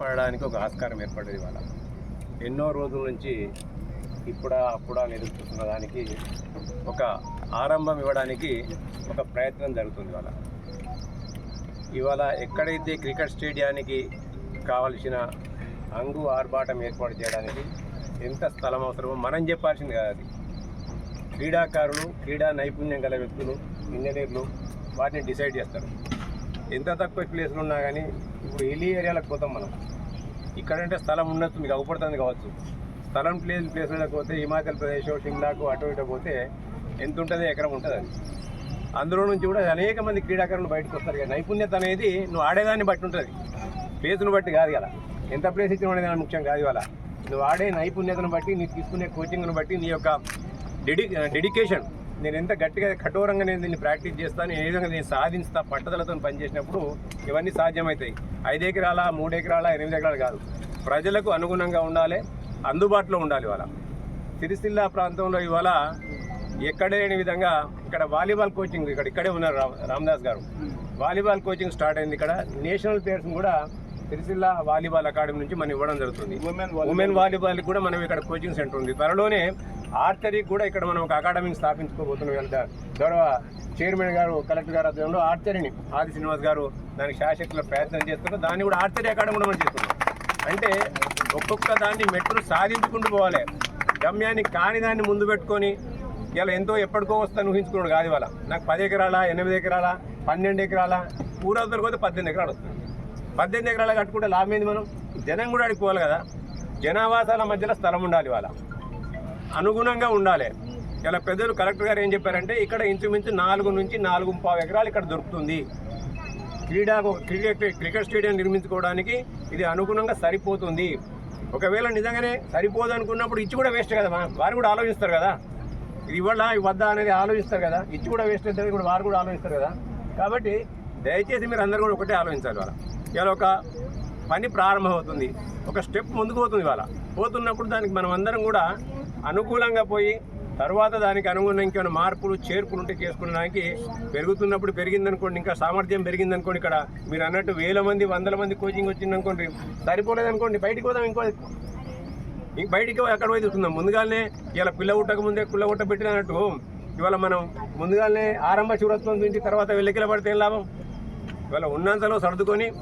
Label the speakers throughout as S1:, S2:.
S1: పడడానికి ఒక ఆస్కారం ఏర్పడింది ఇవాళ. ఎన్నో రోజుల నుంచి ఇప్పుడా అప్పుడా అని దానికి ఒక ఆరంభం ఇవ్వడానికి ఒక ప్రయత్నం జరుగుతుంది ఇవాళ. ఇవాళ ఎక్కడైతే క్రికెట్ స్టేడియానికి కావలసిన అంగు ఆర్భాటం ఏర్పాటు చేయడానికి ఎంత స్థలం అవసరమో మనం చెప్పాల్సింది కాదు అది. క్రీడాకారులు క్రీడా నైపుణ్యం గల వ్యక్తులు ఇంజనీర్లు వాటిని డిసైడ్ చేస్తారు. ఎంత తక్కువ ప్లేస్లు ఉన్నా కానీ ఇప్పుడు హిల్లీ ఏరియాలకు పోతాం మనం. ఇక్కడంటే స్థలం ఉన్నట్టు మీకు అవపడుతుంది కావచ్చు. స్థలం ప్లేస్ ప్లేస్ పోతే హిమాచల్ ప్రదేశ్ షిమ్లాకు అటు ఇటు పోతే ఎంత ఉంటుంది ఎకరం ఉంటుంది అది. అందులో నుంచి కూడా అనేక మంది క్రీడాకారులు బయటకు వస్తారు కదా నైపుణ్యత అనేది నువ్వు ఆడేదాన్ని బట్టి ఉంటుంది. ప్లేస్ను బట్టి కాదు కదా ఎంత ప్లేస్ ఇచ్చిన అనేది ముఖ్యం కాదు ఇవాళ. నువ్వు ఆడే నైపుణ్యతను బట్టి నీకు తీసుకునే కోచింగ్ను బట్టి నీ యొక్క డెడి డెడికేషన్ నేను ఎంత గట్టిగా కఠోరంగా నేను దీన్ని ప్రాక్టీస్ చేస్తాను ఏ విధంగా నేను సాధిస్తా పట్టుదలతో పనిచేసినప్పుడు ఇవన్నీ సాధ్యమవుతాయి. ఐదు ఎకరాల మూడు ఎకరాల ఎనిమిది ఎకరాలు కాదు. ప్రజలకు అనుగుణంగా ఉండాలి అందుబాటులో ఉండాలి ఇవాళ. సిరిసిల్ల ప్రాంతంలో ఇవాళ ఎక్కడ లేని విధంగా ఇక్కడ వాలీబాల్ కోచింగ్ ఇక్కడ ఇక్కడే ఉన్నారు రామ్ రామదాస్ గారు. వాలీబాల్ కోచింగ్ స్టార్ట్ అయింది ఇక్కడ. నేషనల్ ప్లేయర్స్ కూడా సిరిసిల్ల వాలీబాల్ అకాడమీ నుంచి మనం ఇవ్వడం జరుగుతుంది. ఉమెన్ వాలీబాల్ కూడా మనం ఇక్కడ కోచింగ్ సెంటర్ ఉంది. త్వరలోనే ఆర్చరీ కూడా ఇక్కడ మనం ఒక అకాడమీని స్థాపించుకోబోతున్నాం. ఇవాళ గౌరవ చైర్మన్ గారు కలెక్టర్ గారు ఆధ్వర్యంలో ఆర్చరీని ఆది శ్రీనివాస్ గారు దానికి శాశక్తిలో ప్రయత్నం చేస్తున్నారు. దాన్ని కూడా ఆర్చరీ అకాడమీ కూడా మనం చేస్తున్నాం. అంటే ఒక్కొక్క దాన్ని మెట్లు సాధించుకుంటూ పోవాలి. గమ్యాన్ని కాని దాన్ని ముందు పెట్టుకొని ఇలా ఎంతో ఎప్పటికో వస్తాను ఊహించుకున్నాడు కాదు ఇవాళ. నాకు పది ఎకరాల ఎనిమిది ఎకరాల పన్నెండు ఎకరాల ఊరవతలకు పోతే పద్దెనిమిది ఎకరాలు వస్తుంది పద్దెనిమిది ఎకరాలు కట్టుకుంటే లాభం ఏంది మనం? జనం కూడా అడిగిపోవాలి కదా. జనావాసాల మధ్యలో స్థలం ఉండాలి ఇవాళ. అనుగుణంగా ఉండాలి. ఇలా పెద్దలు కలెక్టర్ గారు ఏం చెప్పారంటే ఇక్కడ ఇంచుమించు నాలుగు నుంచి నాలుగు పావు ఎకరాలు ఇక్కడ దొరుకుతుంది. క్రీడా క్రికెట్ క్రికెట్ స్టేడియం నిర్మించుకోవడానికి ఇది అనుగుణంగా సరిపోతుంది. ఒకవేళ నిజంగానే సరిపోదు అనుకున్నప్పుడు ఇచ్చి కూడా వేస్ట్ కదా వారు కూడా ఆలోచిస్తారు కదా. ఇది ఇవ్వాలా వద్దా అనేది ఆలోచిస్తారు కదా. ఇచ్చి కూడా వేస్ట్ అవుతుంది కూడా వారు కూడా ఆలోచిస్తారు కదా. కాబట్టి దయచేసి మీరు అందరూ కూడా ఒకటే ఆలోచించాలి వాళ్ళ ఇవాళ ఒక పని ప్రారంభమవుతుంది. ఒక స్టెప్ ముందుకు పోతుంది ఇవాళ. పోతున్నప్పుడు దానికి మనం అందరం కూడా అనుకూలంగా పోయి తర్వాత దానికి అనుగుణంగా ఇంకేమైనా మార్పులు చేర్పులు ఉంటే చేసుకునేదానికి పెరుగుతున్నప్పుడు పెరిగిందనుకోండి ఇంకా సామర్థ్యం పెరిగిందనుకోండి ఇక్కడ. మీరు అన్నట్టు వేల మంది వందల మంది కోచింగ్ వచ్చిందనుకోండి సరిపోలేదనుకోండి బయటికి పోదాం ఇంకో బయటికి ఎక్కడ పోయి చూస్తున్నాం ముందుగానే ఇలా పిల్ల ఉట్టక ముందే కుల్ల ఉట్ట పెట్టినట్టు ఇవాళ మనం ముందుగానే ఆరంభ శివరత్వం తింటి తర్వాత వెల్లకిల పడితే ఏం లాభం? ఇవాళ ఉన్నంతలో సర్దుకొని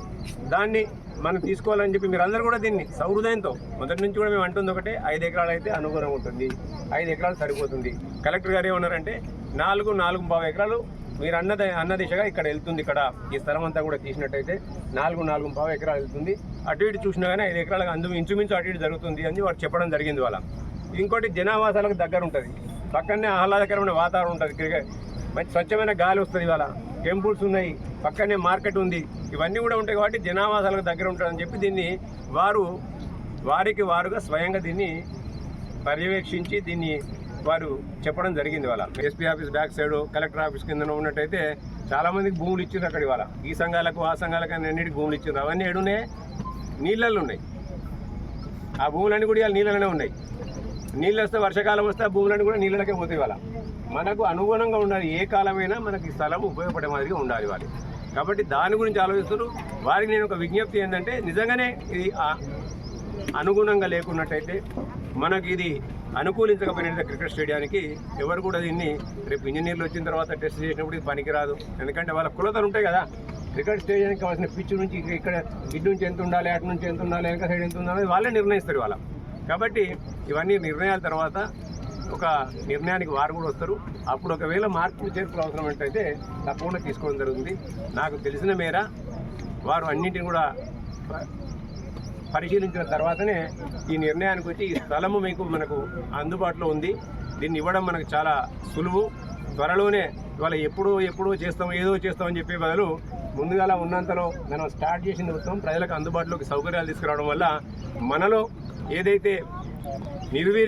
S1: దాన్ని మనం తీసుకోవాలని చెప్పి మీరందరూ కూడా దీన్ని సౌహృదయంతో మొదటి నుంచి కూడా మేము అంటుంది ఒకటే ఐదు ఎకరాలు అయితే అనుగుణంగా ఉంటుంది ఐదు ఎకరాలు సరిపోతుంది. కలెక్టర్ గారు ఏమన్నారంటే నాలుగు నాలుగు పావు ఎకరాలు మీరు అన్న ద- అన్న దిశగా ఇక్కడ వెళ్తుంది ఇక్కడ. ఈ స్థలం అంతా కూడా తీసినట్టయితే నాలుగు నాలుగు పావు ఎకరాలు వెళ్తుంది. అటు ఇటు చూసినా కానీ ఐదు ఎకరాలకు అందు ఇంచుమించు అటు ఇటు జరుగుతుంది అని వారు చెప్పడం జరిగింది వాళ్ళ ఇంకోటి జనావాసాలకు దగ్గర ఉంటుంది. పక్కనే ఆహ్లాదకరమైన వాతావరణం ఉంటుంది. క్రికెట్ మంచి స్వచ్ఛమైన గాలి వస్తుంది ఇవాళ. టెంపుల్స్ ఉన్నాయి. పక్కనే మార్కెట్ ఉంది. ఇవన్నీ కూడా ఉంటాయి కాబట్టి జనావాసాలకు దగ్గర ఉంటుందని చెప్పి దీన్ని వారు వారికి వారుగా స్వయంగా దీన్ని పర్యవేక్షించి దీన్ని వారు చెప్పడం జరిగింది వాళ్ళ SP office back side collector office కింద ఉన్నట్టయితే చాలామందికి భూములు ఇచ్చారు అక్కడ ఇవాళ. ఈ సంఘాలకు ఆ సంఘాలకు అని అన్నిటికి భూములు ఇచ్చారు అవన్నీ ఏడునే నీళ్ళల్లో ఉన్నాయి. ఆ భూములన్నీ కూడా ఇవాళ నీళ్ళలోనే ఉన్నాయి. నీళ్ళు వస్తే వర్షాకాలం వస్తే ఆ భూములన్నీ కూడా నీళ్ళకే పోతాయి వాళ్ళ మనకు అనుగుణంగా ఉండాలి ఏ కాలమైనా మనకి స్థలం ఉపయోగపడే మాదిరిగా ఉండాలి వాళ్ళు కాబట్టి దాని గురించి ఆలోచిస్తారు వారికి నేను ఒక విజ్ఞప్తి ఏంటంటే నిజంగానే ఇది అనుగుణంగా లేకున్నట్టయితే మనకి ఇది అనుకూలించకపోయిన క్రికెట్ స్టేడియానికి ఎవరు కూడా దీన్ని రేపు ఇంజనీర్లు వచ్చిన తర్వాత టెస్ట్ చేసినప్పుడు ఇది పనికిరాదు. ఎందుకంటే వాళ్ళ కులతలు ఉంటాయి కదా. క్రికెట్ స్టేడియానికి కావాల్సిన పిచ్ నుంచి ఇక్కడ ఇటు నుంచి ఎంత ఉండాలి అటు నుంచి ఎంత ఉండాలి వెనక సైడ్ ఎంత ఉండాలి వాళ్ళే నిర్ణయిస్తారు వాళ్ళ కాబట్టి ఇవన్నీ నిర్ణయాల తర్వాత ఒక నిర్ణయానికి వారు కూడా వస్తారు. అప్పుడు ఒకవేళ మార్పులు చేర్పులు అవసరమైనట్టయితే తప్పకుండా తీసుకోవడం జరుగుతుంది. నాకు తెలిసిన మేర వారు అన్నింటిని కూడా పరిశీలించిన తర్వాతనే ఈ నిర్ణయానికి వచ్చి ఈ స్థలము మీకు మనకు అందుబాటులో ఉంది. దీన్ని ఇవ్వడం మనకు చాలా సులువు. త్వరలోనే ఇవాళ ఎప్పుడో ఎప్పుడో చేస్తాం ఏదో చేస్తామని చెప్పే బదులు ముందుగా ఉన్నంతలో మనం స్టార్ట్ చేసిన ఉత్సవం ప్రజలకు అందుబాటులోకి సౌకర్యాలు తీసుకురావడం వల్ల మనలో ఏదైతే నిర్వీర్య